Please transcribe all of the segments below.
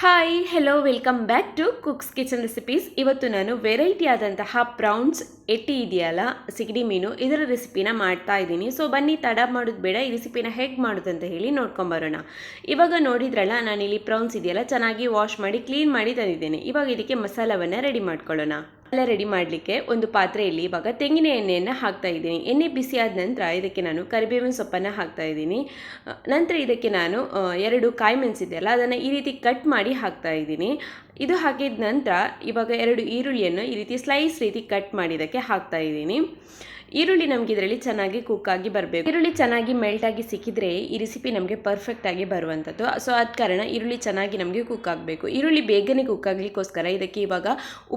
Hi hello welcome back to cooks kitchen recipes ಇವತ್ತು ನಾನು variety ಆದಂತಹ ಪ್ರೌನ್ಸ್ ಎಟ್ಟಿ ಇದೆಯಲ್ಲ, ಸಿಗಡಿ ಮೀನು, ಇದರ ರೆಸಿಪಿನ ಮಾಡ್ತಾ ಇದ್ದೀನಿ. ಸೊ ಬನ್ನಿ, ತಡ ಮಾಡೋದು ಬೇಡ, ಈ ರೆಸಿಪಿನ ಹೇಗೆ ಮಾಡೋದು ಅಂತ ಹೇಳಿ ನೋಡ್ಕೊಂಬರೋಣ ಇವಾಗ ನೋಡಿದ್ರಲ್ಲ, ನಾನಿಲ್ಲಿ ಪ್ರೌನ್ಸ್ ಇದೆಯಲ್ಲ, ಚೆನ್ನಾಗಿ ವಾಶ್ ಮಾಡಿ ಕ್ಲೀನ್ ಮಾಡಿ ತಂದಿದ್ದೇನೆ. ಇವಾಗ ಇದಕ್ಕೆ ಮಸಾಲವನ್ನು ರೆಡಿ ಮಾಡ್ಕೊಳ್ಳೋಣ. ಎಲ್ಲ ರೆಡಿ ಮಾಡಲಿಕ್ಕೆ ಒಂದು ಪಾತ್ರೆಯಲ್ಲಿ ಇವಾಗ ತೆಂಗಿನ ಎಣ್ಣೆಯನ್ನು ಹಾಕ್ತಾ ಇದ್ದೀನಿ. ಎಣ್ಣೆ ಬಿಸಿ ಆದ ನಂತರ ಇದಕ್ಕೆ ನಾನು ಕರಿಬೇವಿನ ಸೊಪ್ಪನ್ನು ಹಾಕ್ತಾ ಇದ್ದೀನಿ. ನಂತರ ಇದಕ್ಕೆ ನಾನು ಎರಡು ಕಾಯಿ ಮೆಣಸಿದ್ದೆಲ್ಲ ಅದನ್ನು ಈ ರೀತಿ ಕಟ್ ಮಾಡಿ ಹಾಕ್ತಾ ಇದ್ದೀನಿ. ಇದು ಹಾಕಿದ ನಂತರ ಇವಾಗ ಎರಡು ಈರುಳ್ಳಿಯನ್ನು ಈ ರೀತಿ ಸ್ಲೈಸ್ ರೀತಿ ಕಟ್ ಮಾಡಿದ್ದಕ್ಕೆ ಹಾಕ್ತಾ ಇದ್ದೀನಿ. ಈರುಳ್ಳಿ ನಮಗೆ ಇದರಲ್ಲಿ ಚೆನ್ನಾಗಿ ಕುಕ್ ಆಗಿ ಬರಬೇಕು. ಈರುಳ್ಳಿ ಚೆನ್ನಾಗಿ ಮೆಲ್ಟ್ ಆಗಿ ಸಿಕ್ಕಿದ್ರೆ ಈ ರೆಸಿಪಿ ನಮಗೆ ಪರ್ಫೆಕ್ಟ್ ಆಗಿ ಬರುವಂಥದ್ದು. ಸೊ ಆದ ಕಾರಣ ಈರುಳ್ಳಿ ಚೆನ್ನಾಗಿ ನಮಗೆ ಕುಕ್ ಆಗಬೇಕು ಈರುಳ್ಳಿ ಬೇಗನೆ ಕುಕ್ ಆಗಲಿಕ್ಕೋಸ್ಕರ ಇದಕ್ಕೆ ಇವಾಗ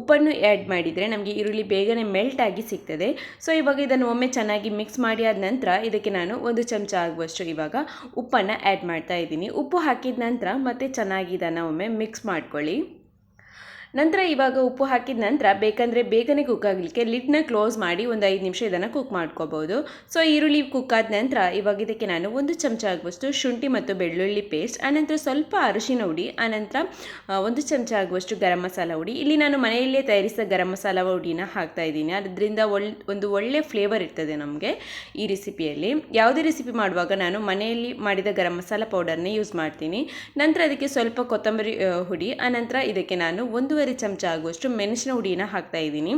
ಉಪ್ಪನ್ನು ಆ್ಯಡ್ ಮಾಡಿದರೆ ನಮಗೆ ಈರುಳ್ಳಿ ಬೇಗನೆ ಮೆಲ್ಟ್ ಆಗಿ ಸಿಗ್ತದೆ. ಸೊ ಇವಾಗ ಇದನ್ನು ಒಮ್ಮೆ ಚೆನ್ನಾಗಿ ಮಿಕ್ಸ್ ಮಾಡಿ ಆದ ನಂತರ ಇದಕ್ಕೆ ನಾನು ಒಂದು ಚಮಚ ಆಗುವಷ್ಟು ಇವಾಗ ಉಪ್ಪನ್ನು ಆ್ಯಡ್ ಮಾಡ್ತಾ ಇದ್ದೀನಿ. ಉಪ್ಪು ಹಾಕಿದ ನಂತರ ಮತ್ತೆ ಚೆನ್ನಾಗಿ ಇದನ್ನು ಒಮ್ಮೆ ಮಿಕ್ಸ್ ಮಾಡ್ಕೊಳ್ಳಿ. ನಂತರ ಇವಾಗ ಉಪ್ಪು ಹಾಕಿದ ನಂತರ ಬೇಕಂದರೆ ಬೇಗನೆ ಕುಕ್ ಆಗಲಿಕ್ಕೆ ಲಿಡ್ನ ಕ್ಲೋಸ್ ಮಾಡಿ ಒಂದು ಐದು ನಿಮಿಷ ಇದನ್ನು ಕುಕ್ ಮಾಡ್ಕೋಬೋದು. ಸೊ ಈರುಳ್ಳಿ ಕುಕ್ ಆದ ನಂತರ ಇವಾಗ ಇದಕ್ಕೆ ನಾನು ಒಂದು ಚಮಚ ಆಗುವಷ್ಟು ಶುಂಠಿ ಮತ್ತು ಬೆಳ್ಳುಳ್ಳಿ ಪೇಸ್ಟ್ ಆನಂತರ ಸ್ವಲ್ಪ ಅರಿಶಿನ ಹುಡಿ, ಆನಂತರ ಒಂದು ಚಮಚ ಆಗುವಷ್ಟು ಗರಂ ಮಸಾಲ ಹುಡಿ. ಇಲ್ಲಿ ನಾನು ಮನೆಯಲ್ಲೇ ತಯಾರಿಸಿದ ಗರಂ ಮಸಾಲ ಹುಡಿನ ಹಾಕ್ತಾ ಇದ್ದೀನಿ. ಅದರಿಂದ ಒಂದು ಒಳ್ಳೆ ಫ್ಲೇವರ್ ಇರ್ತದೆ ನಮಗೆ ಈ ರೆಸಿಪಿಯಲ್ಲಿ ಯಾವುದೇ ರೆಸಿಪಿ ಮಾಡುವಾಗ ನಾನು ಮನೆಯಲ್ಲಿ ಮಾಡಿದ ಗರಂ ಮಸಾಲ ಪೌಡರ್ನೇ ಯೂಸ್ ಮಾಡ್ತೀನಿ. ನಂತರ ಅದಕ್ಕೆ ಸ್ವಲ್ಪ ಕೊತ್ತಂಬರಿ ಹುಡಿ, ಆನಂತರ ಇದಕ್ಕೆ ನಾನು ಒಂದೂವರೆ ಚಮಚ ಆಗುವಷ್ಟು ಮೆಣಸಿನ ಹುಡಿನ ಹಾಕ್ತಾ ಇದ್ದೀನಿ.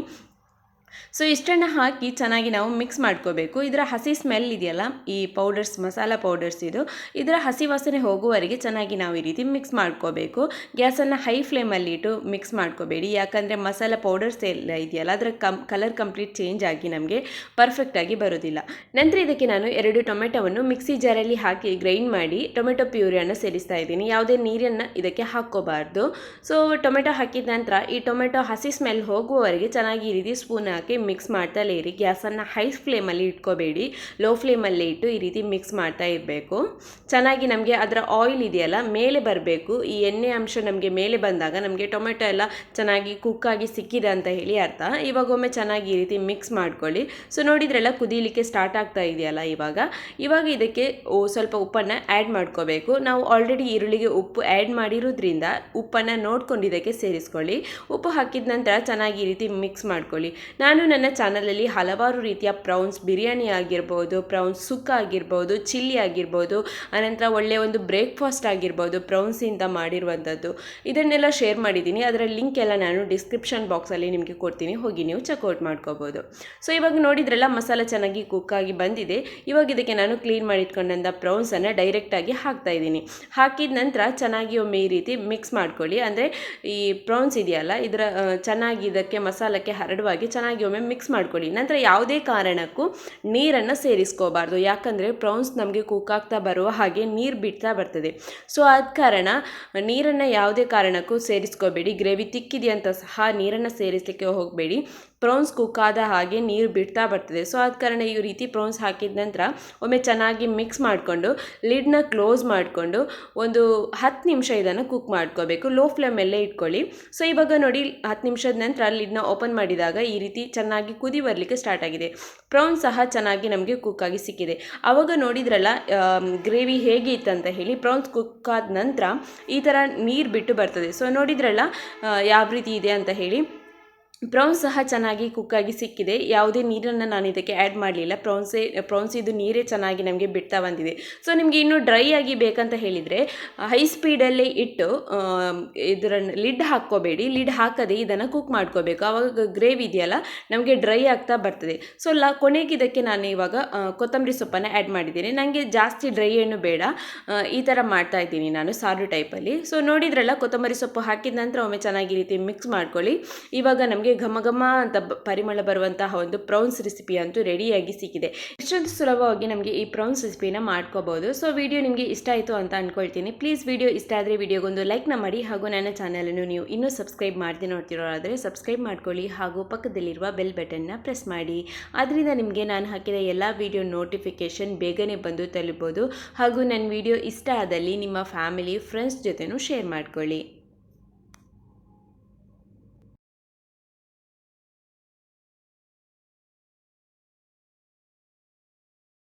ಸೊ ಇಷ್ಟನ್ನು ಹಾಕಿ ಚೆನ್ನಾಗಿ ನಾವು ಮಿಕ್ಸ್ ಮಾಡ್ಕೋಬೇಕು. ಇದರ ಹಸಿ ಸ್ಮೆಲ್ ಇದೆಯಲ್ಲ, ಈ ಪೌಡರ್ಸ್ ಮಸಾಲ ಪೌಡರ್ಸ್ ಇದು, ಇದರ ಹಸಿ ವಾಸನೆ ಹೋಗುವವರೆಗೆ ಚೆನ್ನಾಗಿ ನಾವು ಈ ರೀತಿ ಮಿಕ್ಸ್ ಮಾಡ್ಕೋಬೇಕು. ಗ್ಯಾಸನ್ನು ಹೈ ಫ್ಲೇಮಲ್ಲಿ ಇಟ್ಟು ಮಿಕ್ಸ್ ಮಾಡ್ಕೋಬೇಡಿ. ಯಾಕಂದರೆ ಮಸಾಲ ಪೌಡರ್ಸ್ ಎಲ್ಲ ಇದೆಯಲ್ಲ, ಅದರ ಕಮ್ ಕಲರ್ ಕಂಪ್ಲೀಟ್ ಚೇಂಜ್ ಆಗಿ ನಮಗೆ ಪರ್ಫೆಕ್ಟಾಗಿ ಬರೋದಿಲ್ಲ. ನಂತರ ಇದಕ್ಕೆ ನಾನು ಎರಡು ಟೊಮೆಟೊವನ್ನು ಮಿಕ್ಸಿ ಜಾರಲ್ಲಿ ಹಾಕಿ ಗ್ರೈಂಡ್ ಮಾಡಿ ಟೊಮೆಟೊ ಪ್ಯೂರಿಯನ್ನು ಸೇರಿಸ್ತಾ ಇದ್ದೀನಿ. ಯಾವುದೇ ನೀರನ್ನು ಇದಕ್ಕೆ ಹಾಕ್ಕೋಬಾರ್ದು. ಸೊ ಟೊಮೆಟೊ ಹಾಕಿದ ನಂತರ ಈ ಟೊಮೆಟೊ ಹಸಿ ಸ್ಮೆಲ್ ಹೋಗುವವರೆಗೆ ಚೆನ್ನಾಗಿ ಈ ರೀತಿ ಸ್ಪೂನ್ ಮಿಕ್ಸ್ ಮಾಡ್ತಲೇ ಇರಿ. ಗ್ಯಾಸನ್ನು ಹೈ ಫ್ಲೇಮಲ್ಲಿ ಇಟ್ಕೋಬೇಡಿ. ಲೋ ಫ್ಲೇಮಲ್ಲೇ ಇಟ್ಟು ಈ ರೀತಿ ಮಿಕ್ಸ್ ಮಾಡ್ತಾ ಇರಬೇಕು. ಚೆನ್ನಾಗಿ ನಮಗೆ ಅದರ ಆಯಿಲ್ ಇದೆಯಲ್ಲ, ಮೇಲೆ ಬರಬೇಕು. ಈ ಎಣ್ಣೆ ಅಂಶ ನಮಗೆ ಮೇಲೆ ಬಂದಾಗ ನಮಗೆ ಟೊಮೆಟೊ ಎಲ್ಲ ಚೆನ್ನಾಗಿ ಕುಕ್ಕಾಗಿ ಸಿಕ್ಕಿದೆ ಅಂತ ಹೇಳಿ ಅರ್ಥ. ಇವಾಗ ಒಮ್ಮೆ ಚೆನ್ನಾಗಿ ಈ ರೀತಿ ಮಿಕ್ಸ್ ಮಾಡ್ಕೊಳ್ಳಿ. ಸೊ ನೋಡಿದ್ರೆಲ್ಲ ಕುದೀಲಿಕ್ಕೆ ಸ್ಟಾರ್ಟ್ ಆಗ್ತಾ ಇದೆಯಲ್ಲ ಇವಾಗ. ಇವಾಗ ಇದಕ್ಕೆ ಸ್ವಲ್ಪ ಉಪ್ಪನ್ನು ಆ್ಯಡ್ ಮಾಡ್ಕೋಬೇಕು. ನಾವು ಆಲ್ರೆಡಿ ಈರುಳ್ಳಿಗೆ ಉಪ್ಪು ಆ್ಯಡ್ ಮಾಡಿರೋದ್ರಿಂದ ಉಪ್ಪನ್ನು ನೋಡ್ಕೊಂಡು ಇದಕ್ಕೆ ಸೇರಿಸ್ಕೊಳ್ಳಿ. ಉಪ್ಪು ಹಾಕಿದ ನಂತರ ಚೆನ್ನಾಗಿ ಈ ರೀತಿ ಮಿಕ್ಸ್ ಮಾಡ್ಕೊಳ್ಳಿ. ನನ್ನ ಚಾನಲಲ್ಲಿ ಹಲವಾರು ರೀತಿಯ ಪ್ರೌನ್ಸ್ ಬಿರಿಯಾನಿ ಆಗಿರ್ಬೋದು, ಪ್ರೌನ್ಸ್ ಸುಕ್ಕ ಆಗಿರ್ಬೋದು, ಚಿಲ್ಲಿ ಆಗಿರ್ಬೋದು, ಆನಂತರ ಒಳ್ಳೆಯ ಒಂದು ಬ್ರೇಕ್ಫಾಸ್ಟ್ ಆಗಿರ್ಬೋದು ಪ್ರೌನ್ಸಿಂದ ಮಾಡಿರುವಂಥದ್ದು. ಇದನ್ನೆಲ್ಲ ಶೇರ್ ಮಾಡಿದ್ದೀನಿ. ಅದರ ಲಿಂಕ್ ಎಲ್ಲ ನಾನು ಡಿಸ್ಕ್ರಿಪ್ಷನ್ ಬಾಕ್ಸಲ್ಲಿ ನಿಮಗೆ ಕೊಡ್ತೀನಿ. ಹೋಗಿ ನೀವು ಚೆಕ್ಔಟ್ ಮಾಡ್ಕೋಬೋದು. ಸೊ, ಇವಾಗ ನೋಡಿದ್ರಲ್ಲ, ಮಸಾಲ ಚೆನ್ನಾಗಿ ಕುಕ್ ಆಗಿ ಬಂದಿದೆ. ಇವಾಗ ಇದಕ್ಕೆ ನಾನು ಕ್ಲೀನ್ ಮಾಡಿಟ್ಕೊಂಡಂಥ ಪ್ರೌನ್ಸನ್ನು ಡೈರೆಕ್ಟಾಗಿ ಹಾಕ್ತಾ ಇದ್ದೀನಿ. ಹಾಕಿದ ನಂತರ ಚೆನ್ನಾಗಿ ಒಮ್ಮೆ ಈ ರೀತಿ ಮಿಕ್ಸ್ ಮಾಡ್ಕೊಳ್ಳಿ. ಅಂದರೆ ಈ ಪ್ರೌನ್ಸ್ ಇದೆಯಲ್ಲ, ಇದರ ಚೆನ್ನಾಗಿ ಇದಕ್ಕೆ ಮಸಾಲಕ್ಕೆ ಹರಡುವಾಗಿ ಚೆನ್ನಾಗಿ ಒಮ್ಮೆ ಮಿಕ್ಸ್ ಮಾಡ್ಕೊಳ್ಳಿ. ನಂತರ ಯಾವುದೇ ಕಾರಣಕ್ಕೂ ನೀರನ್ನು ಸೇರಿಸ್ಕೋಬಾರ್ದು. ಯಾಕಂದರೆ ಪ್ರೌನ್ಸ್ ನಮಗೆ ಕುಕ್ಕಾಗ್ತಾ ಬರುವ ಹಾಗೆ ನೀರು ಬಿಡ್ತಾ ಬರ್ತದೆ. ಸೊ ಆದ ಕಾರಣ ನೀರನ್ನು ಯಾವುದೇ ಕಾರಣಕ್ಕೂ ಸೇರಿಸ್ಕೋಬೇಡಿ. ಗ್ರೇವಿ ತಿಕ್ಕಿದೆಯಂತ ಸಹ ನೀರನ್ನು ಸೇರಿಸಲಿಕ್ಕೆ ಹೋಗಬೇಡಿ. ಪ್ರೌನ್ಸ್ ಕುಕ್ಕಾದ ಹಾಗೆ ನೀರು ಬಿಡ್ತಾ ಬರ್ತದೆ. ಸೊ, ಆದ ಕಾರಣ ಈ ರೀತಿ ಪ್ರೌನ್ಸ್ ಹಾಕಿದ ನಂತರ ಒಮ್ಮೆ ಚೆನ್ನಾಗಿ ಮಿಕ್ಸ್ ಮಾಡಿಕೊಂಡು ಲಿಡ್ನ ಕ್ಲೋಸ್ ಮಾಡಿಕೊಂಡು ಒಂದು ಹತ್ತು ನಿಮಿಷ ಇದನ್ನು ಕುಕ್ ಮಾಡ್ಕೋಬೇಕು. ಲೋ ಫ್ಲೇಮಲ್ಲೇ ಇಟ್ಕೊಳ್ಳಿ. ಸೊ, ಇವಾಗ ನೋಡಿ ಹತ್ತು ನಿಮಿಷದ ನಂತರ ಲಿಡ್ನ ಓಪನ್ ಮಾಡಿದಾಗ ಈ ರೀತಿ ಚೆನ್ನಾಗಿ ಕುದಿ ಬರಲಿಕ್ಕೆ ಸ್ಟಾರ್ಟ್ ಆಗಿದೆ. ಪ್ರೌನ್ ಸಹ ಚೆನ್ನಾಗಿ ನಮಗೆ ಕುಕ್ ಆಗಿ ಸಿಕ್ಕಿದೆ. ಆವಾಗ ನೋಡಿದ್ರಲ್ಲ ಗ್ರೇವಿ ಹೇಗೆ ಇತ್ತಂತ ಹೇಳಿ ಪ್ರೌನ್ಸ್ ಕುಕ್ ಆದ ನಂತರ ಈ ಥರ ನೀರು ಬಿಟ್ಟು ಬರ್ತದೆ. ಸೊ, ನೋಡಿದ್ರಲ್ಲ ಯಾವ ರೀತಿ ಇದೆ ಅಂತ ಹೇಳಿ ಪ್ರೌನ್ಸ್ ಸಹ ಚೆನ್ನಾಗಿ ಕುಕ್ಕಾಗಿ ಸಿಕ್ಕಿದೆ. ಯಾವುದೇ ನೀರನ್ನು ನಾನು ಇದಕ್ಕೆ ಆ್ಯಡ್ ಮಾಡಲಿಲ್ಲ. ಪ್ರೌನ್ಸೇ, ಪ್ರೌನ್ಸ್ ಇದು ನೀರೇ ಚೆನ್ನಾಗಿ ನಮಗೆ ಬಿಡ್ತಾ ಬಂದಿದೆ. ಸೊ ನಿಮಗೆ ಇನ್ನೂ ಡ್ರೈ ಆಗಿ ಬೇಕಂತ ಹೇಳಿದರೆ ಹೈ ಸ್ಪೀಡಲ್ಲೇ ಇಟ್ಟು ಇದರನ್ನು ಲಿಡ್ ಹಾಕ್ಕೋಬೇಡಿ. ಲಿಡ್ ಹಾಕದೆ ಇದನ್ನು ಕುಕ್ ಮಾಡ್ಕೋಬೇಕು. ಆವಾಗ ಗ್ರೇವಿ ಇದೆಯಲ್ಲ, ನಮಗೆ ಡ್ರೈ ಆಗ್ತಾ ಬರ್ತದೆ. ಸೊ ಲ, ಕೊನೆಗೆ ಇದಕ್ಕೆ ನಾನು ಇವಾಗ ಕೊತ್ತಂಬರಿ ಸೊಪ್ಪನ್ನು ಆ್ಯಡ್ ಮಾಡಿದ್ದೀನಿ. ನನಗೆ ಜಾಸ್ತಿ ಡ್ರೈ ಏನು ಬೇಡ. ಈ ಥರ ಮಾಡ್ತಾ ಇದ್ದೀನಿ ನಾನು ಸಾರು ಟೈಪಲ್ಲಿ ಸೊ ನೋಡಿದ್ರಲ್ಲ, ಕೊತ್ತಂಬರಿ ಸೊಪ್ಪು ಹಾಕಿದ ನಂತರ ಒಮ್ಮೆ ಚೆನ್ನಾಗಿ ರೀತಿ ಮಿಕ್ಸ್ ಮಾಡ್ಕೊಳ್ಳಿ. ಇವಾಗ ನಮಗೆ ಘಮ ಘಮ ಅಂತ ಪರಿಮಳ ಬರುವಂತಹ ಒಂದು ಪ್ರೌನ್ಸ್ ರೆಸಿಪಿ ಅಂತೂ ರೆಡಿಯಾಗಿ ಸಿಕ್ಕಿದೆ. ಇಷ್ಟೊಂದು ಸುಲಭವಾಗಿ ನಮಗೆ ಈ ಪ್ರೌನ್ಸ್ ರೆಸಿಪಿನ ಮಾಡ್ಕೋಬಹುದು ಸೊ ವಿಡಿಯೋ ನಿಮಗೆ ಇಷ್ಟ ಆಯಿತು ಅಂತ ಅಂದ್ಕೊಳ್ತೀನಿ ಪ್ಲೀಸ್ ವಿಡಿಯೋ ಇಷ್ಟ ಆದರೆ ವಿಡಿಯೋಗೊಂದು ಲೈಕ್ನ ಮಾಡಿ ಹಾಗೂ ನನ್ನ ಚಾನಲನ್ನು ನೀವು ಇನ್ನೂ ಸಬ್ಸ್ಕ್ರೈಬ್ ಮಾಡದೆ ನೋಡ್ತಿರೋದಾದರೆ ಸಬ್ಸ್ಕ್ರೈಬ್ ಮಾಡ್ಕೊಳ್ಳಿ ಹಾಗೂ ಪಕ್ಕದಲ್ಲಿರುವ ಬೆಲ್ ಬಟನ್ನ ಪ್ರೆಸ್ ಮಾಡಿ. ಅದರಿಂದ ನಿಮಗೆ ನಾನು ಹಾಕಿದ ಎಲ್ಲ ವಿಡಿಯೋ ನೋಟಿಫಿಕೇಷನ್ ಬೇಗನೆ ಬಂದು ತಲುಪೋದು ಹಾಗೂ ನನ್ನ ವಿಡಿಯೋ ಇಷ್ಟ ಆದಲ್ಲಿ ನಿಮ್ಮ ಫ್ಯಾಮಿಲಿ ಫ್ರೆಂಡ್ಸ್ ಜೊತೆನೂ ಶೇರ್ ಮಾಡ್ಕೊಳ್ಳಿ.